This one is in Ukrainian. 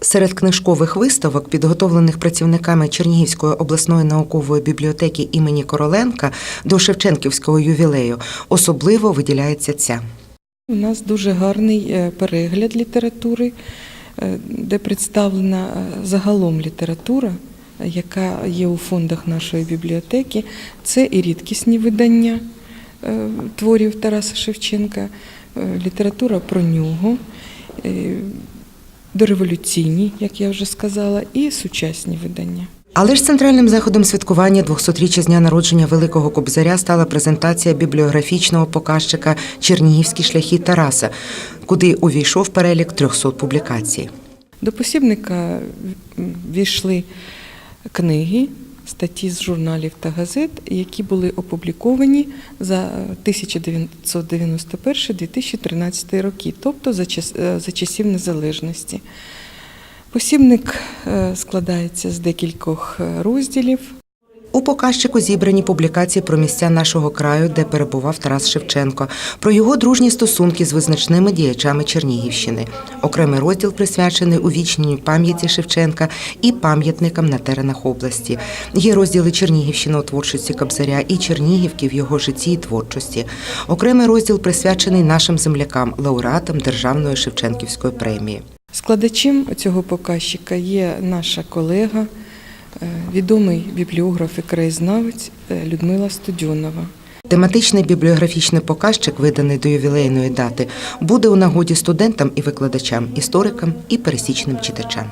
Серед книжкових виставок, підготовлених працівниками Чернігівської обласної наукової бібліотеки імені Короленка до Шевченківського ювілею, особливо виділяється ця. У нас дуже гарний е, перегляд літератури, е, де представлена е, загалом література, яка є у фондах нашої бібліотеки. Це і рідкісні видання творів Тараса Шевченка, література про нього, дореволюційні, як я вже сказала, і сучасні видання. Але ж центральним заходом святкування 200-річчя з дня народження Великого Кобзаря стала презентація бібліографічного показчика Чернігівські шляхи Тараса, куди увійшов перелік 300 публікацій. До посібника війшли книги, статті з журналів та газет, які були опубліковані за 1991-2013 роки, тобто е, за часів незалежності. Посібник е, складається з декількох е, розділів. У показчику зібрані публікації про місця нашого краю, де перебував Тарас Шевченко, про його дружні стосунки з визначними діячами Чернігівщини. Окремий розділ присвячений увічненню пам'яті Шевченка і пам'ятникам на теренах області. Є розділи Чернігівщини у творчості Кобзаря і Чернігівки в його житті і творчості. Окремий розділ присвячений нашим землякам, лауреатам Державної Шевченківської премії. Складачем цього показчика є наша колега, відомий бібліограф і краєзнавець е, Людмила Студьонова. Тематичний бібліографічний показчик, виданий до ювілейної дати, буде у нагоді студентам і викладачам, історикам і пересічним читачам.